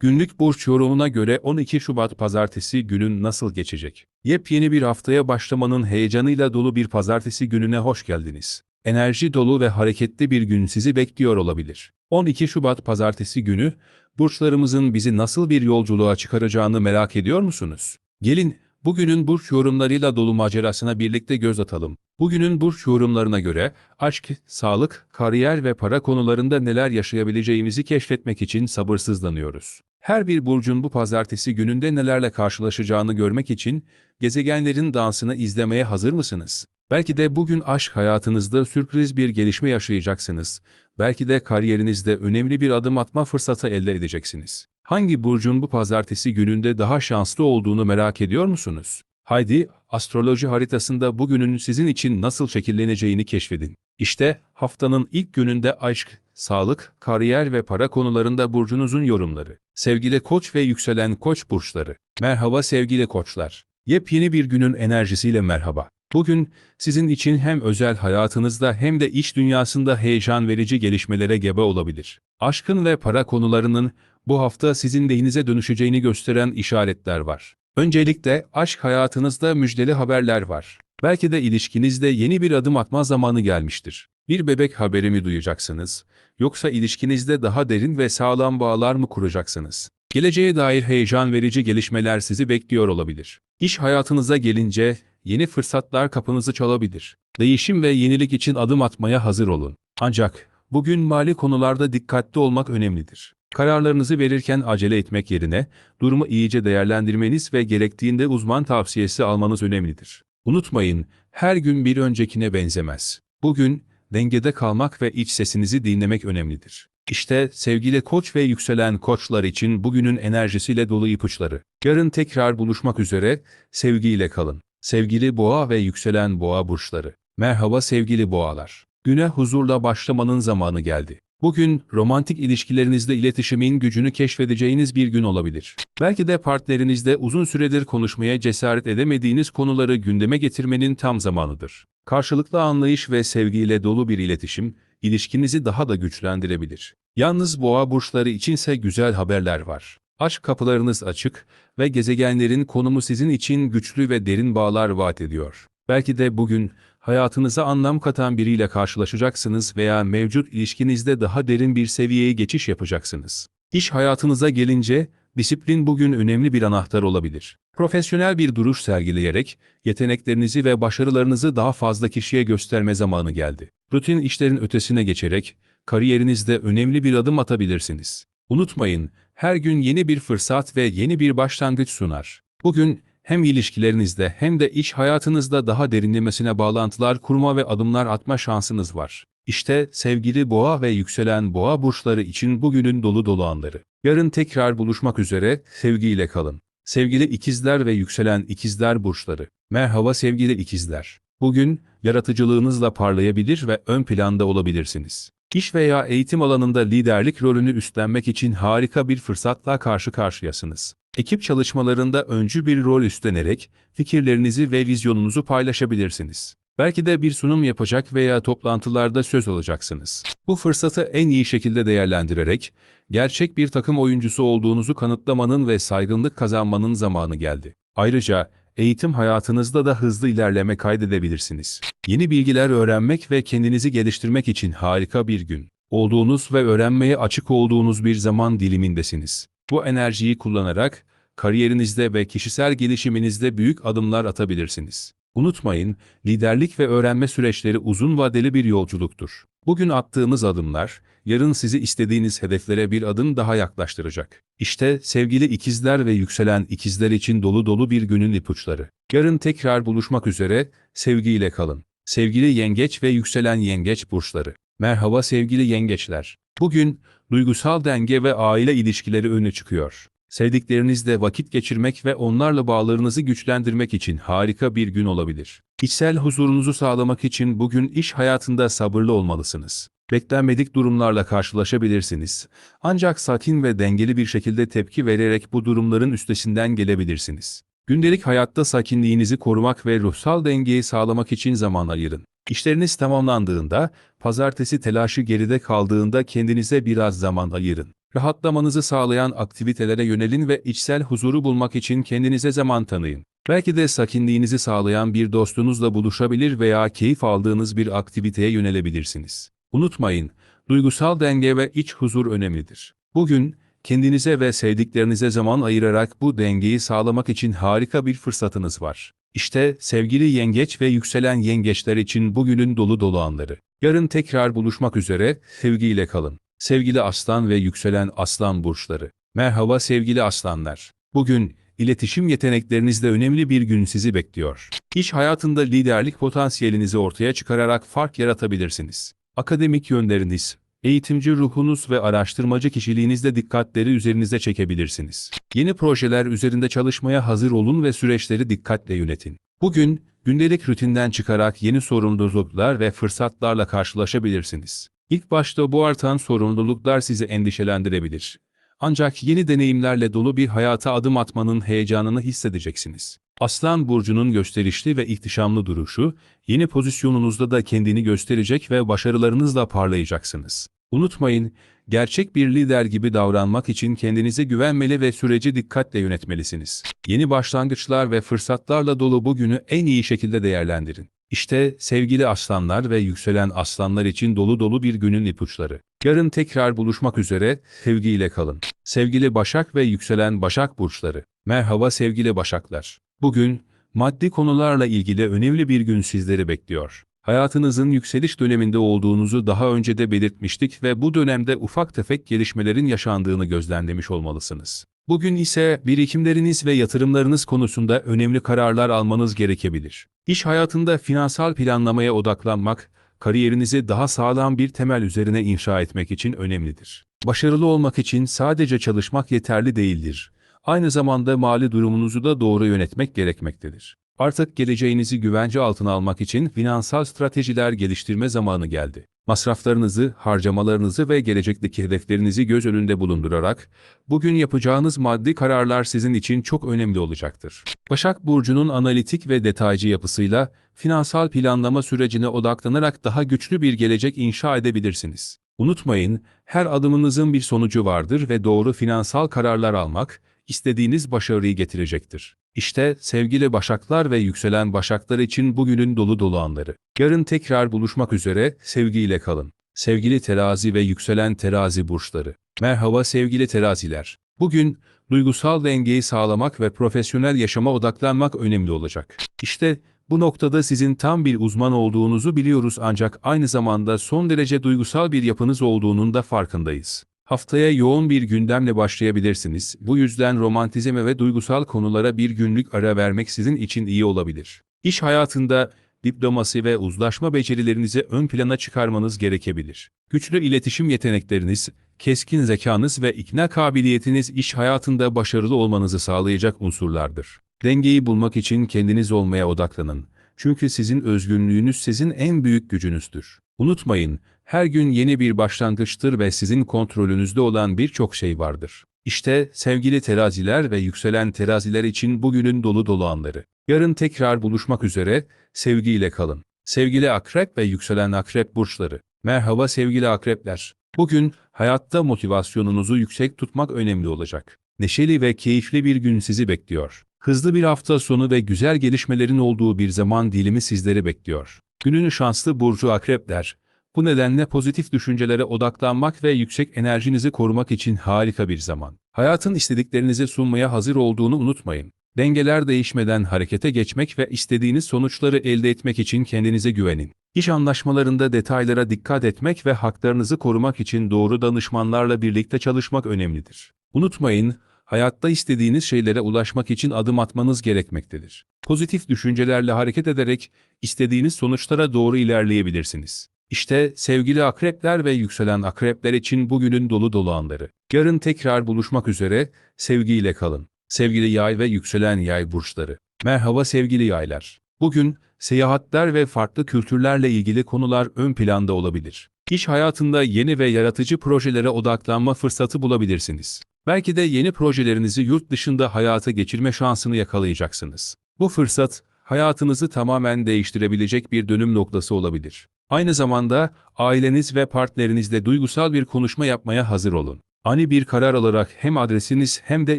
Günlük burç yorumuna göre 12 Şubat pazartesi günün nasıl geçecek? Yepyeni bir haftaya başlamanın heyecanıyla dolu bir pazartesi gününe hoş geldiniz. Enerji dolu ve hareketli bir gün sizi bekliyor olabilir. 12 Şubat pazartesi günü burçlarımızın bizi nasıl bir yolculuğa çıkaracağını merak ediyor musunuz? Gelin bugünün burç yorumlarıyla dolu macerasına birlikte göz atalım. Bugünün burç yorumlarına göre aşk, sağlık, kariyer ve para konularında neler yaşayabileceğimizi keşfetmek için sabırsızlanıyoruz. Her bir burcun bu pazartesi gününde nelerle karşılaşacağını görmek için gezegenlerin dansını izlemeye hazır mısınız? Belki de bugün aşk hayatınızda sürpriz bir gelişme yaşayacaksınız. Belki de kariyerinizde önemli bir adım atma fırsatı elde edeceksiniz. Hangi burcun bu pazartesi gününde daha şanslı olduğunu merak ediyor musunuz? Haydi, astroloji haritasında bugünün sizin için nasıl şekilleneceğini keşfedin. İşte haftanın ilk gününde aşk, sağlık, kariyer ve para konularında burcunuzun yorumları. Sevgili koç ve yükselen koç burçları. Merhaba sevgili koçlar. Yepyeni bir günün enerjisiyle merhaba. Bugün sizin için hem özel hayatınızda hem de iş dünyasında heyecan verici gelişmelere gebe olabilir. Aşkın ve para konularının bu hafta sizin lehinize dönüşeceğini gösteren işaretler var. Öncelikle aşk hayatınızda müjdeli haberler var. Belki de ilişkinizde yeni bir adım atma zamanı gelmiştir. Bir bebek haberi mi duyacaksınız? Yoksa ilişkinizde daha derin ve sağlam bağlar mı kuracaksınız? Geleceğe dair heyecan verici gelişmeler sizi bekliyor olabilir. İş hayatınıza gelince yeni fırsatlar kapınızı çalabilir. Değişim ve yenilik için adım atmaya hazır olun. Ancak bugün mali konularda dikkatli olmak önemlidir. Kararlarınızı verirken acele etmek yerine durumu iyice değerlendirmeniz ve gerektiğinde uzman tavsiyesi almanız önemlidir. Unutmayın, her gün bir öncekine benzemez. Bugün dengede kalmak ve iç sesinizi dinlemek önemlidir. İşte sevgili koç ve yükselen koçlar için bugünün enerjisiyle dolu ipuçları. Yarın tekrar buluşmak üzere, sevgiyle kalın. Sevgili boğa ve yükselen boğa burçları. Merhaba sevgili boğalar. Güne huzurla başlamanın zamanı geldi. Bugün romantik ilişkilerinizde iletişimin gücünü keşfedeceğiniz bir gün olabilir. Belki de partnerinizde uzun süredir konuşmaya cesaret edemediğiniz konuları gündeme getirmenin tam zamanıdır. Karşılıklı anlayış ve sevgiyle dolu bir iletişim, ilişkinizi daha da güçlendirebilir. Yalnız boğa burçları içinse güzel haberler var. Aşk kapılarınız açık ve gezegenlerin konumu sizin için güçlü ve derin bağlar vaat ediyor. Belki de bugün hayatınıza anlam katan biriyle karşılaşacaksınız veya mevcut ilişkinizde daha derin bir seviyeye geçiş yapacaksınız. İş hayatınıza gelince, disiplin bugün önemli bir anahtar olabilir. Profesyonel bir duruş sergileyerek, yeteneklerinizi ve başarılarınızı daha fazla kişiye gösterme zamanı geldi. Rutin işlerin ötesine geçerek, kariyerinizde önemli bir adım atabilirsiniz. Unutmayın, her gün yeni bir fırsat ve yeni bir başlangıç sunar. Bugün, hem ilişkilerinizde hem de iş hayatınızda daha derinlemesine bağlantılar kurma ve adımlar atma şansınız var. İşte sevgili boğa ve yükselen boğa burçları için bugünün dolu dolu anları. Yarın tekrar buluşmak üzere, sevgiyle kalın. Sevgili ikizler ve yükselen ikizler burçları. Merhaba sevgili ikizler. Bugün, yaratıcılığınızla parlayabilir ve ön planda olabilirsiniz. İş veya eğitim alanında liderlik rolünü üstlenmek için harika bir fırsatla karşı karşıyasınız. Ekip çalışmalarında öncü bir rol üstlenerek fikirlerinizi ve vizyonunuzu paylaşabilirsiniz. Belki de bir sunum yapacak veya toplantılarda söz alacaksınız. Bu fırsatı en iyi şekilde değerlendirerek gerçek bir takım oyuncusu olduğunuzu kanıtlamanın ve saygınlık kazanmanın zamanı geldi. Ayrıca eğitim hayatınızda da hızlı ilerleme kaydedebilirsiniz. Yeni bilgiler öğrenmek ve kendinizi geliştirmek için harika bir gün. Olduğunuz ve öğrenmeye açık olduğunuz bir zaman dilimindesiniz. Bu enerjiyi kullanarak kariyerinizde ve kişisel gelişiminizde büyük adımlar atabilirsiniz. Unutmayın, liderlik ve öğrenme süreçleri uzun vadeli bir yolculuktur. Bugün attığımız adımlar, yarın sizi istediğiniz hedeflere bir adım daha yaklaştıracak. İşte sevgili ikizler ve yükselen ikizler için dolu dolu bir günün ipuçları. Yarın tekrar buluşmak üzere, sevgiyle kalın. Sevgili yengeç ve yükselen yengeç burçları. Merhaba sevgili yengeçler. Bugün, duygusal denge ve aile ilişkileri öne çıkıyor. Sevdiklerinizle vakit geçirmek ve onlarla bağlarınızı güçlendirmek için harika bir gün olabilir. İçsel huzurunuzu sağlamak için bugün iş hayatında sabırlı olmalısınız. Beklenmedik durumlarla karşılaşabilirsiniz. Ancak sakin ve dengeli bir şekilde tepki vererek bu durumların üstesinden gelebilirsiniz. Gündelik hayatta sakinliğinizi korumak ve ruhsal dengeyi sağlamak için zaman ayırın. İşleriniz tamamlandığında, pazartesi telaşı geride kaldığında kendinize biraz zaman ayırın. Rahatlamanızı sağlayan aktivitelere yönelin ve içsel huzuru bulmak için kendinize zaman tanıyın. Belki de sakinliğinizi sağlayan bir dostunuzla buluşabilir veya keyif aldığınız bir aktiviteye yönelebilirsiniz. Unutmayın, duygusal denge ve iç huzur önemlidir. Bugün, kendinize ve sevdiklerinize zaman ayırarak bu dengeyi sağlamak için harika bir fırsatınız var. İşte sevgili yengeç ve yükselen yengeçler için bugünün dolu dolu anları. Yarın tekrar buluşmak üzere, sevgiyle kalın. Sevgili aslan ve yükselen aslan burçları. Merhaba sevgili aslanlar. Bugün, iletişim yeteneklerinizde önemli bir gün sizi bekliyor. İş hayatında liderlik potansiyelinizi ortaya çıkararak fark yaratabilirsiniz. Akademik yönleriniz, eğitimci ruhunuz ve araştırmacı kişiliğinizle dikkatleri üzerinize çekebilirsiniz. Yeni projeler üzerinde çalışmaya hazır olun ve süreçleri dikkatle yönetin. Bugün, gündelik rutinden çıkarak yeni sorumluluklar ve fırsatlarla karşılaşabilirsiniz. İlk başta bu artan sorumluluklar sizi endişelendirebilir. Ancak yeni deneyimlerle dolu bir hayata adım atmanın heyecanını hissedeceksiniz. Aslan burcunun gösterişli ve ihtişamlı duruşu, yeni pozisyonunuzda da kendini gösterecek ve başarılarınızla parlayacaksınız. Unutmayın, gerçek bir lider gibi davranmak için kendinize güvenmeli ve süreci dikkatle yönetmelisiniz. Yeni başlangıçlar ve fırsatlarla dolu bu günü en iyi şekilde değerlendirin. İşte sevgili aslanlar ve yükselen aslanlar için dolu dolu bir günün ipuçları. Yarın tekrar buluşmak üzere, sevgiyle kalın. Sevgili Başak ve yükselen Başak burçları. Merhaba sevgili Başaklar. Bugün, maddi konularla ilgili önemli bir gün sizleri bekliyor. Hayatınızın yükseliş döneminde olduğunuzu daha önce de belirtmiştik ve bu dönemde ufak tefek gelişmelerin yaşandığını gözlemlemiş olmalısınız. Bugün ise birikimleriniz ve yatırımlarınız konusunda önemli kararlar almanız gerekebilir. İş hayatında finansal planlamaya odaklanmak, kariyerinizi daha sağlam bir temel üzerine inşa etmek için önemlidir. Başarılı olmak için sadece çalışmak yeterli değildir. Aynı zamanda mali durumunuzu da doğru yönetmek gerekmektedir. Artık geleceğinizi güvence altına almak için finansal stratejiler geliştirme zamanı geldi. Masraflarınızı, harcamalarınızı ve gelecekteki hedeflerinizi göz önünde bulundurarak, bugün yapacağınız maddi kararlar sizin için çok önemli olacaktır. Başak Burcu'nun analitik ve detaycı yapısıyla, finansal planlama sürecine odaklanarak daha güçlü bir gelecek inşa edebilirsiniz. Unutmayın, her adımınızın bir sonucu vardır ve doğru finansal kararlar almak, istediğiniz başarıyı getirecektir. İşte sevgili başaklar ve yükselen başaklar için bugünün dolu dolu anları. Yarın tekrar buluşmak üzere, sevgiyle kalın. Sevgili terazi ve yükselen terazi burçları. Merhaba sevgili teraziler. Bugün, duygusal dengeyi sağlamak ve profesyonel yaşama odaklanmak önemli olacak. İşte, bu noktada sizin tam bir uzman olduğunuzu biliyoruz ancak aynı zamanda son derece duygusal bir yapınız olduğunun da farkındayız. Haftaya yoğun bir gündemle başlayabilirsiniz. Bu yüzden romantizme ve duygusal konulara bir günlük ara vermek sizin için iyi olabilir. İş hayatında diplomasi ve uzlaşma becerilerinizi ön plana çıkarmanız gerekebilir. Güçlü iletişim yetenekleriniz, keskin zekanız ve ikna kabiliyetiniz iş hayatında başarılı olmanızı sağlayacak unsurlardır. Dengeyi bulmak için kendiniz olmaya odaklanın. Çünkü sizin özgünlüğünüz sizin en büyük gücünüzdür. Unutmayın, her gün yeni bir başlangıçtır ve sizin kontrolünüzde olan birçok şey vardır. İşte sevgili teraziler ve yükselen teraziler için bugünün dolu dolu anları. Yarın tekrar buluşmak üzere, sevgiyle kalın. Sevgili akrep ve yükselen akrep burçları. Merhaba sevgili akrepler. Bugün hayatta motivasyonunuzu yüksek tutmak önemli olacak. Neşeli ve keyifli bir gün sizi bekliyor. Hızlı bir hafta sonu ve güzel gelişmelerin olduğu bir zaman dilimi sizleri bekliyor. Günün şanslı burcu akrepler. Bu nedenle pozitif düşüncelere odaklanmak ve yüksek enerjinizi korumak için harika bir zaman. Hayatın istediklerinizi sunmaya hazır olduğunu unutmayın. Dengeler değişmeden harekete geçmek ve istediğiniz sonuçları elde etmek için kendinize güvenin. İş anlaşmalarında detaylara dikkat etmek ve haklarınızı korumak için doğru danışmanlarla birlikte çalışmak önemlidir. Unutmayın, hayatta istediğiniz şeylere ulaşmak için adım atmanız gerekmektedir. Pozitif düşüncelerle hareket ederek istediğiniz sonuçlara doğru ilerleyebilirsiniz. İşte sevgili akrepler ve yükselen akrepler için bugünün dolu dolu anları. Yarın tekrar buluşmak üzere, sevgiyle kalın. Sevgili yay ve yükselen yay burçları. Merhaba sevgili yaylar. Bugün, seyahatler ve farklı kültürlerle ilgili konular ön planda olabilir. İş hayatında yeni ve yaratıcı projelere odaklanma fırsatı bulabilirsiniz. Belki de yeni projelerinizi yurt dışında hayata geçirme şansını yakalayacaksınız. Bu fırsat, hayatınızı tamamen değiştirebilecek bir dönüm noktası olabilir. Aynı zamanda aileniz ve partnerinizle duygusal bir konuşma yapmaya hazır olun. Ani bir karar alarak hem adresiniz hem de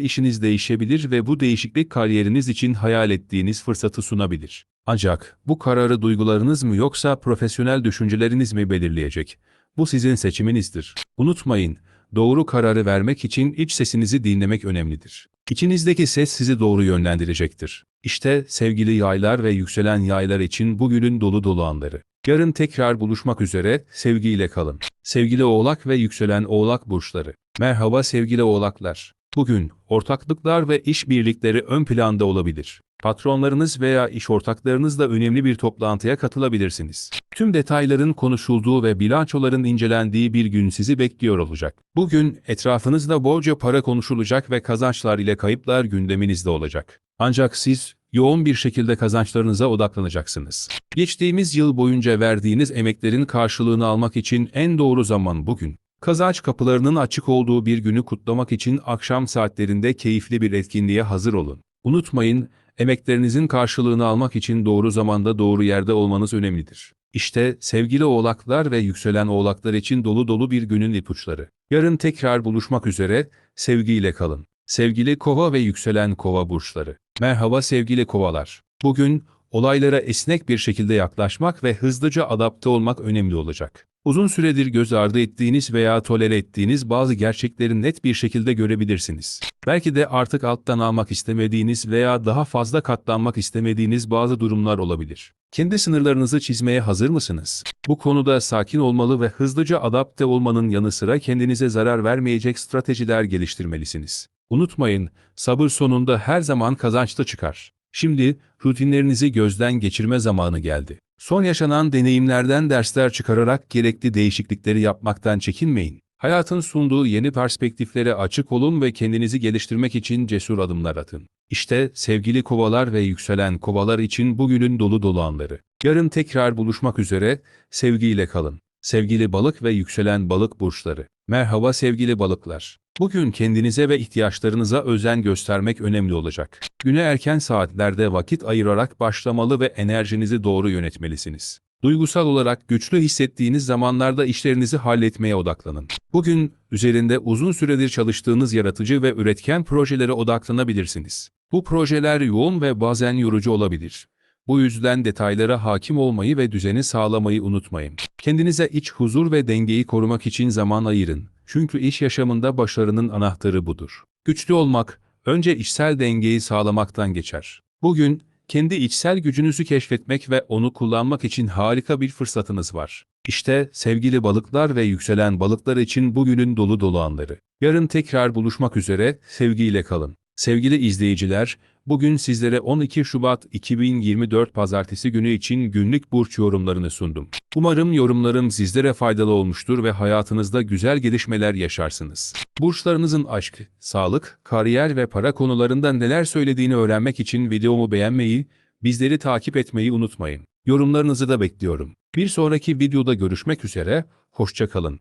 işiniz değişebilir ve bu değişiklik kariyeriniz için hayal ettiğiniz fırsatı sunabilir. Ancak bu kararı duygularınız mı yoksa profesyonel düşünceleriniz mi belirleyecek? Bu sizin seçiminizdir. Unutmayın, doğru kararı vermek için iç sesinizi dinlemek önemlidir. İçinizdeki ses sizi doğru yönlendirecektir. İşte sevgili yaylar ve yükselen yaylar için bugünün dolu dolu anları. Yarın tekrar buluşmak üzere, sevgiyle kalın. Sevgili oğlak ve yükselen oğlak burçları. Merhaba sevgili oğlaklar. Bugün ortaklıklar ve işbirlikleri ön planda olabilir. Patronlarınız veya iş ortaklarınızla önemli bir toplantıya katılabilirsiniz. Tüm detayların konuşulduğu ve bilançoların incelendiği bir gün sizi bekliyor olacak. Bugün etrafınızda bolca para konuşulacak ve kazançlar ile kayıplar gündeminizde olacak. Ancak siz yoğun bir şekilde kazançlarınıza odaklanacaksınız. Geçtiğimiz yıl boyunca verdiğiniz emeklerin karşılığını almak için en doğru zaman bugün. Kazanç kapılarının açık olduğu bir günü kutlamak için akşam saatlerinde keyifli bir etkinliğe hazır olun. Unutmayın, emeklerinizin karşılığını almak için doğru zamanda doğru yerde olmanız önemlidir. İşte sevgili oğlaklar ve yükselen oğlaklar için dolu dolu bir günün ipuçları. Yarın tekrar buluşmak üzere, sevgiyle kalın. Sevgili kova ve yükselen kova burçları. Merhaba sevgili kovalar. Bugün olaylara esnek bir şekilde yaklaşmak ve hızlıca adapte olmak önemli olacak. Uzun süredir göz ardı ettiğiniz veya tolere ettiğiniz bazı gerçekleri net bir şekilde görebilirsiniz. Belki de artık alttan almak istemediğiniz veya daha fazla katlanmak istemediğiniz bazı durumlar olabilir. Kendi sınırlarınızı çizmeye hazır mısınız? Bu konuda sakin olmalı ve hızlıca adapte olmanın yanı sıra kendinize zarar vermeyecek stratejiler geliştirmelisiniz. Unutmayın, sabır sonunda her zaman kazançlı çıkar. Şimdi rutinlerinizi gözden geçirme zamanı geldi. Son yaşanan deneyimlerden dersler çıkararak gerekli değişiklikleri yapmaktan çekinmeyin. Hayatın sunduğu yeni perspektiflere açık olun ve kendinizi geliştirmek için cesur adımlar atın. İşte sevgili kovalar ve yükselen kovalar için bugünün dolu dolu anları. Yarın tekrar buluşmak üzere, sevgiyle kalın. Sevgili balık ve yükselen balık burçları. Merhaba sevgili balıklar. Bugün kendinize ve ihtiyaçlarınıza özen göstermek önemli olacak. Güne erken saatlerde vakit ayırarak başlamalı ve enerjinizi doğru yönetmelisiniz. Duygusal olarak güçlü hissettiğiniz zamanlarda işlerinizi halletmeye odaklanın. Bugün üzerinde uzun süredir çalıştığınız yaratıcı ve üretken projelere odaklanabilirsiniz. Bu projeler yoğun ve bazen yorucu olabilir. Bu yüzden detaylara hakim olmayı ve düzeni sağlamayı unutmayın. Kendinize iç huzur ve dengeyi korumak için zaman ayırın. Çünkü iş yaşamında başarının anahtarı budur. Güçlü olmak, önce içsel dengeyi sağlamaktan geçer. Bugün, kendi içsel gücünüzü keşfetmek ve onu kullanmak için harika bir fırsatınız var. İşte sevgili balıklar ve yükselen balıklar için bugünün dolu dolu anları. Yarın tekrar buluşmak üzere, sevgiyle kalın. Sevgili izleyiciler, bugün sizlere 12 Şubat 2024 Pazartesi günü için günlük burç yorumlarını sundum. Umarım yorumlarım sizlere faydalı olmuştur ve hayatınızda güzel gelişmeler yaşarsınız. Burçlarınızın aşk, sağlık, kariyer ve para konularında neler söylediğini öğrenmek için videomu beğenmeyi, bizleri takip etmeyi unutmayın. Yorumlarınızı da bekliyorum. Bir sonraki videoda görüşmek üzere, hoşça kalın.